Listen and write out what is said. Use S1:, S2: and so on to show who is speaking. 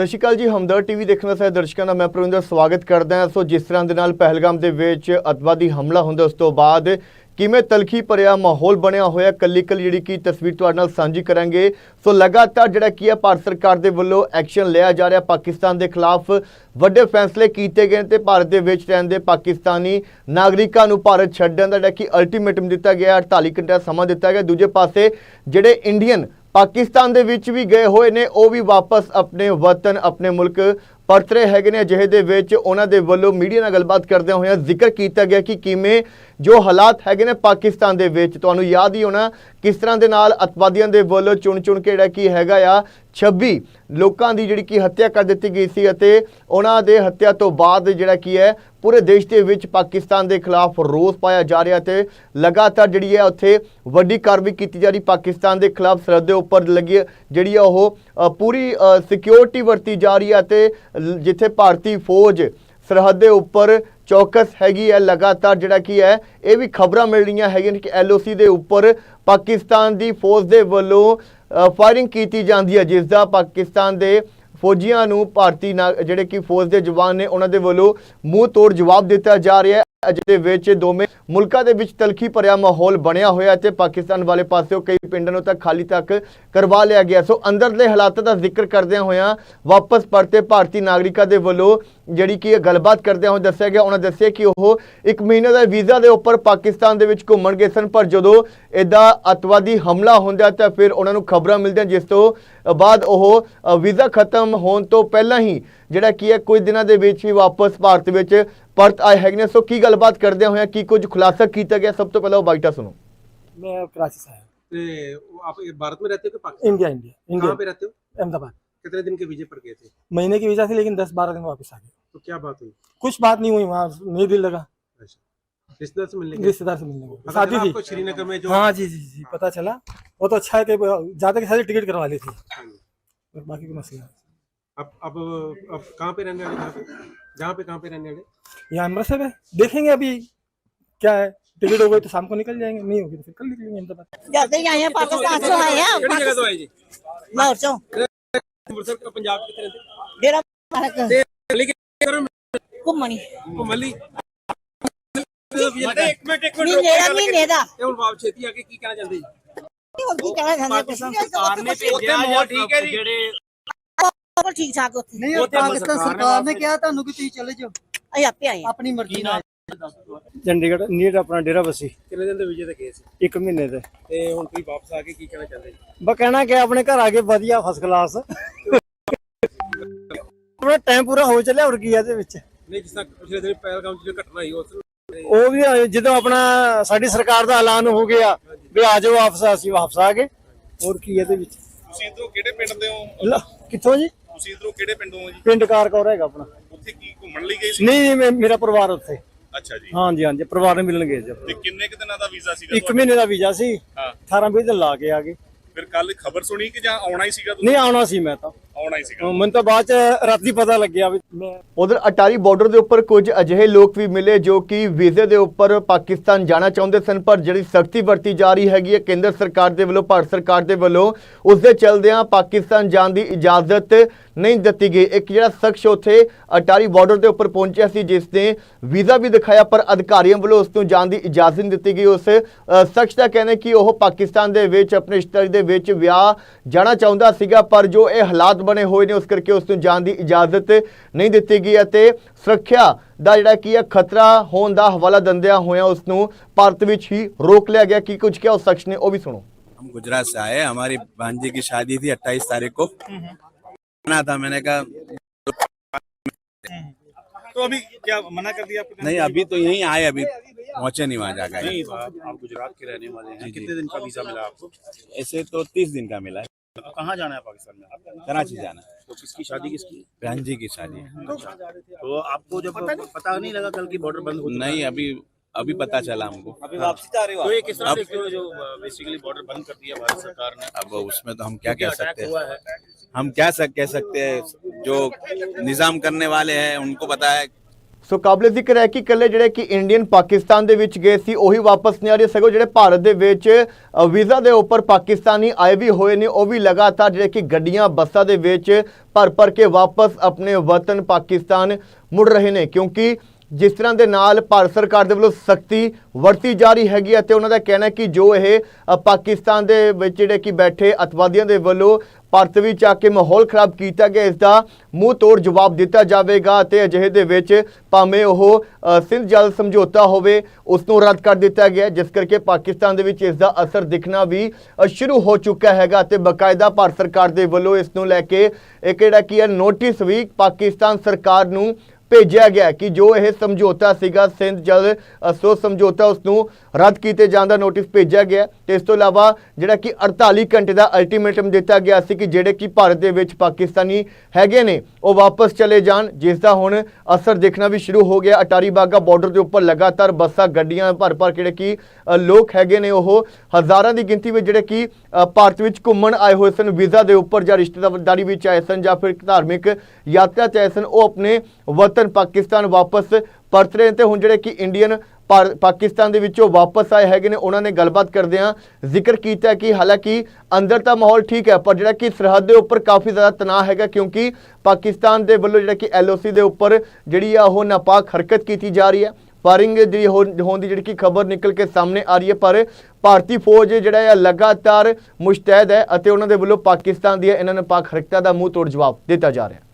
S1: ਸਤਿ ਸ਼੍ਰੀ ਅਕਾਲ ਜੀ ਹਮਦਰ ਟੀਵੀ ਦੇਖਣ ਵਾਲੇ ਸਾਰੇ ਦਰਸ਼ਕਾਂ ਦਾ ਮੈਂ ਪ੍ਰਵਿੰਦਰ ਸਵਾਗਤ ਕਰਦਾ ਹਾਂ। ਸੋ ਜਿਸ ਤਰ੍ਹਾਂ ਦੇ ਨਾਲ ਪਹਿਲਗਾਮ ਦੇ ਵਿੱਚ ਅਤਵਾਦੀ ਹਮਲਾ ਹੁੰਦਾ, ਉਸ ਤੋਂ ਬਾਅਦ ਕਿਵੇਂ ਤਲਖੀ ਭਰਿਆ ਮਾਹੌਲ ਬਣਿਆ ਹੋਇਆ ਕੱਲੀ ਕੱਲੀ ਜਿਹੜੀ ਕੀ ਤਸਵੀਰ ਤੁਹਾਡੇ ਨਾਲ ਸਾਂਝੀ ਕਰਾਂਗੇ। ਸੋ ਲਗਾਤਾਰ ਜਿਹੜਾ ਕੀ ਹੈ ਭਾਰਤ ਸਰਕਾਰ ਦੇ ਵੱਲੋਂ ਐਕਸ਼ਨ ਲਿਆ ਜਾ ਰਿਹਾ, ਪਾਕਿਸਤਾਨ ਦੇ ਖਿਲਾਫ ਵੱਡੇ ਫੈਸਲੇ ਕੀਤੇ ਗਏ ਨੇ ਤੇ ਭਾਰਤ ਦੇ ਵਿੱਚ ਰਹਿੰਦੇ ਪਾਕਿਸਤਾਨੀ ਨਾਗਰਿਕਾਂ ਨੂੰ ਭਾਰਤ ਛੱਡਣ ਦਾ ਜਿਹੜਾ ਕਿ ਅਲਟੀਮੇਟਮ ਦਿੱਤਾ ਗਿਆ 48 ਘੰਟੇ ਦਾ ਸਮਾਂ ਦਿੱਤਾ ਗਿਆ। ਦੂਜੇ ਪਾਸੇ ਜਿਹੜੇ ਇੰਡੀਅਨ ਪਾਕਿਸਤਾਨ ਦੇ ਵਿੱਚ ਵੀ ਗਏ ਹੋਏ ਨੇ, ਉਹ ਵੀ ਵਾਪਸ ਆਪਣੇ ਵਤਨ, ਆਪਣੇ ਮੁਲਕ ਪਰਤ ਰਹੇ ਹੈਗੇ ਨੇ। ਅਜਿਹੇ ਦੇ ਵਿੱਚ ਉਹਨਾਂ ਦੇ ਵੱਲੋਂ ਮੀਡੀਆ ਨਾਲ ਗੱਲਬਾਤ ਕਰਦਿਆਂ ਹੋਇਆਂ ਜ਼ਿਕਰ ਕੀਤਾ ਗਿਆ ਕਿ ਕਿਵੇਂ ਜੋ ਹਾਲਾਤ ਹੈਗੇ ਨੇ ਪਾਕਿਸਤਾਨ ਦੇ ਵਿੱਚ, ਤੁਹਾਨੂੰ ਯਾਦ ਹੀ ਹੋਣਾ ਕਿਸ ਤਰ੍ਹਾਂ ਦੇ ਨਾਲ ਅਤਵਾਦੀਆਂ ਦੇ ਵੱਲੋਂ ਚੁਣ ਚੁਣ ਕੇ ਜਿਹੜਾ ਕੀ ਹੈਗਾ ਆ 26 ਲੋਕਾਂ ਦੀ ਜਿਹੜੀ ਕੀ ਹੱਤਿਆ ਕਰ ਦਿੱਤੀ ਗਈ ਸੀ ਅਤੇ ਉਹਨਾਂ ਦੇ ਹੱਤਿਆ ਤੋਂ ਬਾਅਦ ਜਿਹੜਾ ਕੀ ਹੈ ਪੂਰੇ ਦੇਸ਼ ਦੇ ਵਿੱਚ ਪਾਕਿਸਤਾਨ ਦੇ ਖਿਲਾਫ ਰੋਸ ਪਾਇਆ ਜਾ ਰਿਹਾ ਤੇ ਲਗਾਤਾਰ ਜਿਹੜੀ ਹੈ ਉੱਥੇ ਵੱਡੀ ਕਾਰਵਾਈ ਕੀਤੀ ਜਾ ਰਹੀ। ਪਾਕਿਸਤਾਨ ਦੇ ਖਿਲਾਫ ਸਰਹੱਦ ਦੇ ਉੱਪਰ ਲੱਗੀ ਜਿਹੜੀ ਆ ਉਹ ਪੂਰੀ ਸਿਕਿਉਰਿਟੀ ਵਰਤੀ ਜਾ ਰਹੀ ਹੈ ਤੇ ਜਿੱਥੇ ਭਾਰਤੀ ਫੌਜ ਸਰਹੱਦ ਦੇ ਉੱਪਰ ਚੌਕਸ ਹੈਗੀ ਹੈ, ਲਗਾਤਾਰ ਜਿਹੜਾ ਕੀ ਹੈ, ਇਹ ਵੀ ਖਬਰਾਂ ਮਿਲ ਰਹੀਆਂ ਹੈਗੀਆਂ ਨੇ ਕਿ ਐਲਓਸੀ ਦੇ ਉੱਪਰ ਪਾਕਿਸਤਾਨ ਦੀ ਫੌਜ ਦੇ ਵੱਲੋਂ ਫਾਇਰਿੰਗ ਕੀਤੀ ਜਾਂਦੀ ਹੈ, ਜਿਸ ਦਾ ਪਾਕਿਸਤਾਨ ਦੇ ਫੌਜੀਆਂ ਨੂੰ ਭਾਰਤੀ ਨਾ- ਜਿਹੜੇ ਕਿ ਫੌਜ ਦੇ ਜਵਾਨ ਨੇ, ਉਹਨਾਂ ਦੇ ਵੱਲੋਂ ਮੂੰਹ ਤੋੜ ਜਵਾਬ ਦਿੱਤਾ ਜਾ ਰਿਹਾ ਹੈ। ਅਜੇ ਵਿੱਚ ਦੋਵੇਂ ਮੁਲਕਾਂ ਦੇ ਵਿੱਚ ਤਲਖੀ ਭਰਿਆ ਮਾਹੌਲ ਬਣਿਆ ਹੋਇਆ ਤੇ ਪਾਕਿਸਤਾਨ ਵਾਲੇ ਪਾਸਿਓਂ ਕਈ ਪਿੰਡਾਂ ਨੂੰ ਤਾਂ ਖਾਲੀ ਤੱਕ ਕਰਵਾ ਲਿਆ ਗਿਆ। ਸੋ ਅੰਦਰਲੇ ਹਾਲਾਤਾਂ ਦਾ ਜ਼ਿਕਰ ਕਰਦਿਆਂ ਹੋਇਆਂ ਵਾਪਸ ਪਰਤੇ ਭਾਰਤੀ ਨਾਗਰਿਕਾਂ ਦੇ ਵੱਲੋਂ ਜਿਹੜੀ ਕਿ ਇਹ ਗੱਲਬਾਤ ਕਰਦਿਆਂ ਹੋਏ ਦੱਸਿਆ ਗਿਆ। ਉਹਨਾਂ ਦੱਸਿਆ ਕਿ ਉਹ ਇੱਕ ਮਹੀਨੇ ਦਾ ਵੀਜ਼ਾ ਦੇ ਉੱਪਰ ਪਾਕਿਸਤਾਨ ਦੇ ਵਿੱਚ ਘੁੰਮਣ ਗਏ ਸਨ, ਪਰ ਜਦੋਂ ਇਹਦਾ ਅਤਵਾਦੀ ਹਮਲਾ ਹੁੰਦਾ ਤਾਂ ਫਿਰ ਉਹਨਾਂ ਨੂੰ ਖਬਰਾਂ ਮਿਲਦੀਆਂ, ਜਿਸ ਤੋਂ ਬਾਅਦ ਉਹ ਵੀਜ਼ਾ ਖਤਮ ਹੋਣ ਤੋਂ ਪਹਿਲਾਂ ਹੀ ਜਿਹੜਾ ਕੀ ਹੈ ਕੁਝ ਦਿਨਾਂ ਦੇ ਵਿੱਚ ਹੀ ਵਾਪਸ ਭਾਰਤ ਵਿੱਚ ਪਰਤ ਆਏ ਹੈਗੇ ਨੇ ਸੋ ਕੀ ਗੱਲਬਾਤ ਕਰਦਿਆਂ ਹੋਇਆਂ ਕੀ ਕੁਝ ਖੁਲਾਸਾ ਕੀਤਾ ਗਿਆ ਸਭ ਤੋਂ ਪਹਿਲਾਂ ਉਹ ਬਾਈਟਾ ਸੁਣੋ
S2: मैं कराची से आया
S3: ए, वो आप ये भारत में रहते हो कि पाकिस्तान
S2: इंडिया इंडिया
S3: कहाँ
S2: इंडिया
S3: पे रहते हो
S2: अहमदाबाद
S3: कितने दिन के वीजे पर गए थे
S2: महीने की वीजा थी लेकिन दस बारह दिन में वापस आ गए
S3: तो क्या बात हुई
S2: कुछ बात नहीं हुई वहाँ नहीं दिल लगा
S3: अच्छा रिश्तेदार से मिलने गए
S2: रिश्तेदार से मिलने को
S3: पता
S2: शादी
S3: चला
S2: थी
S3: आपको श्रीनगर में जो
S2: हाँ जी जी जी पता चला वो तो अच्छा है कि ज्यादा के सारी टिकट करवा ली थी और बाकी का मसला है
S3: अब अब अब कहाँ पे रहने वाले जहाँ पे जहाँ पे कहाँ पे रहने वाले
S2: यहाँ अमृतसर है देखेंगे अभी क्या है टिकट हो गई तो शाम को निकल जाएंगे नहीं होगी तो फिर कल निकलेंगे अहमदाबाद
S4: ਜਦ ਹੀ ਆਏ ਆ ਪਾਕਿਸਤਾਨ ਚੋਂ ਆਏ ਆ
S3: ਕਿਹੜੀ ਜਗ੍ਹਾ ਤੋਂ ਆਏ ਜੀ
S4: ਲਾਹੌਰ ਚੋਂ
S3: ਅੰਮ੍ਰਿਤਸਰ ਤੋਂ ਪੰਜਾਬ ਕਿੱਥੇ ਰਹਿੰਦੇ
S4: ਡੇਰਾ ਮਾਲਕ
S3: ਦਿੱਲੀ ਕੇ ਕਰਮ
S4: ਘੁੰਮਣੀ
S3: ਮੱਲੀ ਇੱਕ ਮਿੰਟ ਇੱਕ
S4: ਮਹੀਨੇ ਦਾ ਮਹੀਨੇ ਦਾ
S3: ਤੇ ਹੁਣ ਵਾਪਸ ਛੇਤੀ ਆ ਕੇ ਕੀ ਕਹਿਣਾ ਚਾਹੁੰਦੇ ਜੀ
S4: ਹੋਰ ਕੀ ਕਹਿਣਾ ਚਾਹੁੰਦੇ ਤੁਸੀਂ ਸਰਕਾਰ ਨੇ
S3: ਉੱਥੇ ਮਾਹੌਲ ਠੀਕ ਹੈ ਜੀ
S4: ਬਿਲਕੁਲ ਠੀਕ ਠਾਕ ਉੱਥੇ
S5: ਨਹੀਂ ਉਹ ਪਾਕਿਸਤਾਨ ਸਰਕਾਰ ਨੇ ਕਿਹਾ ਤੁਹਾਨੂੰ ਕਿ ਤੁਸੀਂ ਚਲੇ ਜਾਓ
S4: ਅਸੀਂ ਆਪੇ ਆਏ ਆ
S5: ਆਪਣੀ ਮਰਜ਼ੀ ਨਾਲ।
S6: ਚੰਡੀਗੜ੍ਹ ਨੀਰ ਆਪਣਾ ਡੇਰਾ ਬਸੀ।
S3: ਕਿੰਨੇ ਦਿਨ ਦੇ ਵੀਜ਼ੇ ਤੇ ਗਏ ਸੀ?
S6: ਇੱਕ ਮਹੀਨੇ ਦੇ।
S3: ਤੇ ਹੁਣ ਤੁਸੀਂ ਵਾਪਸ ਆ ਕੇ ਕੀ ਕਹਿਣਾ ਚਾਹੁੰਦੇ ਜੀ?
S6: ਬਸ ਕਹਿਣਾ ਕਿ ਆਪਣੇ ਘਰ ਆ ਕੇ ਵਧੀਆ ਫਸਟ ਕਲਾਸ ਆਪਣਾ ਟਾਈਮ ਪੂਰਾ ਹੋ ਚੱਲਿਆ ਹੋਰ ਕੀ ਆ ਇਹਦੇ ਵਿੱਚ?
S3: ਨਹੀਂ ਜਿਸ ਤਰ੍ਹਾਂ ਪਿਛਲੇ ਦਿਨ ਪਹਿਲਗਾਮ 'ਚ ਜੋ ਘਟਨਾ ਹੋਈ ਉਸ
S6: ਉਹ ਵੀ ਆ- ਜਦੋਂ ਆਪਣਾ ਸਾਡੀ ਸਰਕਾਰ ਦਾ ਐਲਾਨ ਹੋ ਗਿਆ ਵੀ ਆ ਜਾਓ ਵਾਪਸ ਅਸੀਂ ਵਾਪਸ ਆ ਗਏ। ਹੋਰ ਕੀ ਹੈ ਇਹਦੇ ਵਿੱਚ?
S7: ਤੁਸੀਂ ਇਧਰੋਂ ਕਿਹੜੇ ਪਿੰਡ ਦੇ ਹੋ?
S6: ਲ- ਕਿੱਥੋਂ ਜੀ?
S7: ਤੁਸੀਂ ਇਧਰੋਂ ਕਿਹੜੇ ਪਿੰਡੋਂ ਹੋ ਜੀ?
S6: ਪਿੰਡ ਕਾਰਕੌਰ ਹੈਗਾ ਆਪਣਾ।
S7: ਉੱਥੇ ਕੀ ਘੁੰਮਣ ਲਈ ਗਏ ਸੀ?
S6: ਨਹੀਂ ਨਹੀਂ ਮੈਂ- ਮੇਰਾ ਪਰਿਵਾਰ ਉੱਥੇ।
S7: ਅੱਛਾ ਜੀ।
S6: ਹਾਂਜੀ ਹਾਂਜੀ ਪਰਿਵਾਰ ਨੂੰ ਮਿਲਣ ਗਏ ਜੀ
S7: ਤੇ ਕਿੰਨੇ ਕੁ ਦਿਨਾਂ ਦਾ ਵੀਜ਼ਾ ਸੀਗਾ
S6: ਇੱਕ ਮਹੀਨੇ ਦਾ ਵੀਜ਼ਾ ਸੀ।
S7: ਹਾਂ।
S6: 18 20 ਦਿਨ ਲਾ ਕੇ ਆ ਗਏ।
S7: ਫਿਰ ਕੱਲ ਖਬਰ ਸੁਣੀ ਕਿ ਜਾਂ ਆਉਣਾ ਹੀ ਸੀਗਾ ਤੁਸੀਂ?
S6: ਨਹੀਂ ਆਉਣਾ ਸੀ ਮੈਂ ਤਾਂ।
S7: ਆਉਣਾ ਹੀ ਸੀਗਾ।
S6: ਮੈਨੂੰ ਤਾਂ ਬਾਅਦ ਚ ਰਾਤੀ ਪਤਾ ਲੱਗਿਆ ਵੀ ਮੈਂ
S1: ਉਧਰ ਅਟਾਰੀ ਬਾਰਡਰ ਦੇ ਉੱਪਰ ਕੁਝ ਅਜਿਹੇ ਲੋਕ ਵੀ ਮਿਲੇ ਜੋ ਕਿ ਵੀਜ਼ੇ ਦੇ ਉੱਪਰ ਪਾਕਿਸਤਾਨ ਜਾਣਾ ਚਾਹੁੰਦੇ ਸਨ ਪਰ ਜਿਹੜੀ ਸਖਤੀ ਵਰਤੀ ਜਾ ਰਹੀ ਹੈਗੀ ਹੈ ਕੇਂਦਰ ਸਰਕਾਰ ਦੇ ਵੱਲੋਂ ਭਾਰਤ ਸਰਕਾਰ ਦੇ ਵੱਲੋਂ ਉਸ ਦੇ ਚਲਦਿਆਂ ਪਾਕਿਸਤਾਨ ਜਾਣ ਦੀ ਇਜਾਜ਼ਤ ਨਹੀਂ ਦਿੱਤੀ ਗਈ। ਇੱਕ ਜਿਹੜਾ ਸ਼ਖਸ ਉੱਥੇ ਅਟਾਰੀ ਬਾਰਡਰ ਦੇ ਉੱਪਰ ਪਹੁੰਚਿਆ ਸੀ ਜਿਸ ਨੇ ਵੀਜ਼ਾ ਵੀ ਦਿਖਾਇਆ ਪਰ ਅਧਿਕਾਰੀਆਂ ਵੱਲੋਂ ਉਸ ਨੂੰ ਜਾਣ ਦੀ ਇਜਾਜ਼ਤ ਨਹੀਂ ਦਿੱਤੀ ਗਈ। ਉਸ ਸ਼ਖਸ ਦਾ ਕਹਿਣਾ ਕਿ ਉਹ ਪਾਕਿਸਤਾਨ ਦੇ ਵਿੱਚ ਆਪਣੇ ਰਿਸ਼ਤੇਦਾਰੀ ਦੇ ਵਿੱਚ ਵਿਆਹ ਜਾਣਾ ਚਾਹੁੰਦਾ ਸੀਗਾ ਪਰ ਜੋ ਇਹ ਹਾਲਾਤ ਬਣੇ ਹੋਏ ਨੇ ਉਸ ਕਰਕੇ ਉਸ ਨੂੰ ਜਾਣ ਦੀ ਇਜਾਜ਼ਤ ਨਹੀਂ ਦਿੱਤੀ ਗਈ ਅਤੇ ਸੁਰੱਖਿਆ ਦਾ ਜਿਹੜਾ ਕੀ ਹੈ ਖਤਰਾ ਹੋਣ ਦਾ ਹਵਾਲਾ ਦਿੰਦਿਆਂ ਹੋਇਆਂ ਉਸ ਨੂੰ ਭਾਰਤ ਵਿੱਚ ਹੀ ਰੋਕ ਲਿਆ ਗਿਆ ਕੀ ਕੁਝ ਕਿਹਾ ਉਸ ਸ਼ਖਸ ਨੇ ਉਹ ਵੀ ਸੁਣੋ
S8: हम गुजरात से आए हमारी भांजी की शादी थी 28 तारीख को आना था मैंने कहा
S7: तो अभी क्या मना कर दिया आपने
S8: नहीं अभी तो यहीं आए अभी पहुंचे नहीं वहां जाकर
S7: नहीं आप आप गुजरात के रहने वाले हैं कितने दिन का वीजा मिला आपको
S8: ऐसे तो तीस दिन का मिला है
S7: तो कहाँ जाना है पाकिस्तान में? आपको
S8: कराची जाना है।
S7: तो किसकी शादी किसकी?
S8: भांजी की शादी है।
S7: तो आपको जब पता नहीं। पता नहीं लगा कल की बॉर्डर बंद हो
S8: नहीं अभी अभी पता चला हमको।
S7: अभी वापसी जा रहे हो तो ये किस तरह देखते हो जो बेसिकली बॉर्डर बंद कर दिया भारत सरकार ने?
S8: अब उसमें तो हम क्या कह सकते
S7: हुआ
S8: हैं। हम क्या सक कह सकते हैं? जो निज़ाम करने वाले हैं उनको पता है
S1: ਸੋ ਕਾਬਲੇ ਜ਼ਿਕਰ ਹੈ ਕਿ ਇਕੱਲੇ ਜਿਹੜੇ ਕਿ ਇੰਡੀਅਨ ਪਾਕਿਸਤਾਨ ਦੇ ਵਿੱਚ ਗਏ ਸੀ, ਉਹੀ ਵਾਪਸ ਨਹੀਂ ਆ ਰਹੇ। ਸਗੋਂ ਜਿਹੜੇ ਭਾਰਤ ਦੇ ਵਿੱਚ ਵੀਜ਼ਾ ਦੇ ਉੱਪਰ ਪਾਕਿਸਤਾਨੀ ਆਏ ਵੀ ਹੋਏ ਨੇ, ਉਹ ਵੀ ਲਗਾਤਾਰ ਜਿਹੜੇ ਕਿ ਗੱਡੀਆਂ, ਬੱਸਾਂ ਦੇ ਵਿੱਚ ਭਰ ਭਰ ਕੇ ਵਾਪਸ ਆਪਣੇ ਵਤਨ ਪਾਕਿਸਤਾਨ ਮੁੜ ਰਹੇ ਨੇ। ਕਿਉਂਕਿ ਜਿਸ ਤਰ੍ਹਾਂ ਦੇ ਨਾਲ ਭਾਰਤ ਸਰਕਾਰ ਦੇ ਵੱਲੋਂ ਸਖਤੀ ਵਰਤੀ ਜਾ ਰਹੀ ਹੈਗੀ ਹੈ, ਤੇ ਉਹਨਾਂ ਦਾ ਕਹਿਣਾ ਹੈ ਕਿ ਜੋ ਇਹ ਪਾਕਿਸਤਾਨ ਦੇ ਵਿੱਚ ਜਿਹੜੇ ਕਿ ਬੈਠੇ ਅਤਵਾਦੀਆਂ ਦੇ ਵੱਲੋਂ ਭਾਰਤ ਵਿੱਚ ਆ ਕੇ ਮਾਹੌਲ ਖਰਾਬ ਕੀਤਾ ਗਿਆ, ਇਸ ਦਾ ਮੂੰਹ ਤੋੜ ਜਵਾਬ ਦਿੱਤਾ ਜਾਵੇਗਾ ਅਤੇ ਅਜਿਹੇ ਦੇ ਵਿੱਚ ਭਾਵੇਂ ਉਹ ਸਿੰਧ ਜਲ ਸਮਝੌਤਾ ਹੋਵੇ ਉਸ ਨੂੰ ਰੱਦ ਕਰ ਦਿੱਤਾ ਗਿਆ, ਜਿਸ ਕਰਕੇ ਪਾਕਿਸਤਾਨ ਦੇ ਵਿੱਚ ਇਸ ਦਾ ਅਸਰ ਦਿਖਣਾ ਵੀ ਸ਼ੁਰੂ ਹੋ ਚੁੱਕਾ ਹੈਗਾ ਤੇ ਬਕਾਇਦਾ ਭਾਰਤ ਸਰਕਾਰ ਦੇ ਵੱਲੋਂ ਇਸ ਨੂੰ ਲੈ ਕੇ ਇਹ ਕਿਹੜਾ ਕੀ ਹੈ, ਨੋਟਿਸ ਵੀ ਪਾਕਿਸਤਾਨ ਸਰਕਾਰ ਨੂੰ ਭੇਜਿਆ ਗਿਆ ਕਿ ਜੋ ਇਹ ਸਮਝੌਤਾ ਸੀਗਾ ਸਿੰਧ ਜਲ ਅਸੋ ਸਮਝੌਤਾ ਉਸ ਨੂੰ ਰੱਦ ਕੀਤੇ ਜਾਣ ਦਾ ਨੋਟਿਸ ਭੇਜਿਆ ਗਿਆ। ਹੈ ਤੇ ਇਸ ਤੋਂ ਇਲਾਵਾ ਜਿਹੜਾ ਕਿ 48 ਘੰਟੇ ਦਾ ਅਲਟੀਮੇਟਮ ਦਿੱਤਾ ਗਿਆ ਸੀ ਕਿ ਜਿਹੜੇ ਕਿ ਭਾਰਤ ਦੇ ਵਿੱਚ ਪਾਕਿਸਤਾਨੀ ਹੈਗੇ ਨੇ, ਉਹ ਵਾਪਸ ਚਲੇ ਜਾਣ। ਜਿਸ ਦਾ ਹੁਣ ਅਸਰ ਦੇਖਣਾ ਵੀ ਸ਼ੁਰੂ ਹੋ ਗਿਆ। ਅਟਾਰੀ ਬਾਗਾ ਬਾਰਡਰ ਦੇ ਉੱਪਰ ਲਗਾਤਾਰ ਬੱਸਾਂ, ਗੱਡੀਆਂ ਭਰ ਭਰ ਜਿਹੜੇ ਕਿ ਲੋਕ ਹੈਗੇ ਨੇ, ਉਹ ਹਜ਼ਾਰਾਂ ਦੀ ਗਿਣਤੀ ਵਿੱਚ ਜਿਹੜੇ ਕਿ ਭਾਰਤ ਵਿੱਚ ਘੁੰਮਣ ਆਏ ਹੋਏ ਸਨ। ਵੀਜ਼ਾ ਦੇ ਉੱਪਰ ਜਾਂ ਰਿਸ਼ਤੇਦਾਰੀ ਵਿੱਚ ਆਏ ਸਨ ਜਾਂ ਫਿਰ ਧਾਰਮਿਕ ਯਾਤਰਾ ਤੇ ਆਏ ਸਨ, ਉਹ ਆਪਣੇ ਵਤਨ ਪਾਕਿਸਤਾਨ ਵਾਪਸ ਪਰਤ ਰਹੇ ਨੇ ਤੇ ਹੁਣ ਜਿਹੜੇ ਕਿ ਇੰਡੀਅਨ ਭਾਰ- ਪਾਕਿਸਤਾਨ ਦੇ ਵਿੱਚੋਂ ਵਾਪਸ ਆਏ ਹੈਗੇ ਨੇ, ਉਹਨਾਂ ਨੇ ਗੱਲਬਾਤ ਕਰਦਿਆਂ ਜ਼ਿਕਰ ਕੀਤਾ ਕਿ ਹਾਲਾਂਕਿ ਅੰਦਰ ਤਾਂ ਮਾਹੌਲ ਠੀਕ ਹੈ, ਪਰ ਜਿਹੜਾ ਕਿ ਸਰਹੱਦ ਦੇ ਉੱਪਰ ਕਾਫੀ ਜ਼ਿਆਦਾ ਤਣਾਅ ਹੈਗਾ ਕਿਉਂਕਿ ਪਾਕਿਸਤਾਨ ਦੇ ਵੱਲੋਂ ਜਿਹੜਾ ਕਿ ਐਲਓਸੀ ਦੇ ਉੱਪਰ ਜਿਹੜੀ ਆ ਉਹ ਨਾਪਾਕ ਹਰਕਤ ਕੀਤੀ ਜਾ ਰਹੀ ਹੈ। ਫਾਇਰਿੰਗ ਜਿਹੜੀ ਹੋਣ ਦੀ ਜਿਹੜੀ ਕਿ ਖਬਰ ਨਿਕਲ ਕੇ ਸਾਹਮਣੇ ਆ ਰਹੀ ਹੈ, ਪਰ ਭਾਰਤੀ ਫੌਜ ਜਿਹੜਾ ਹੈ ਲਗਾਤਾਰ ਮੁਸ਼ਤੈਦ ਹੈ ਅਤੇ ਉਹਨਾਂ ਦੇ ਵੱਲੋਂ ਪਾਕਿਸਤਾਨ ਦੀਆਂ ਇਹਨਾਂ ਨਾਪਾਕ ਹਰਕਤਾਂ ਦਾ ਮੂੰਹ ਤੋੜ ਜਵਾਬ ਦਿੱਤਾ ਜਾ ਰਿਹਾ ਹੈ।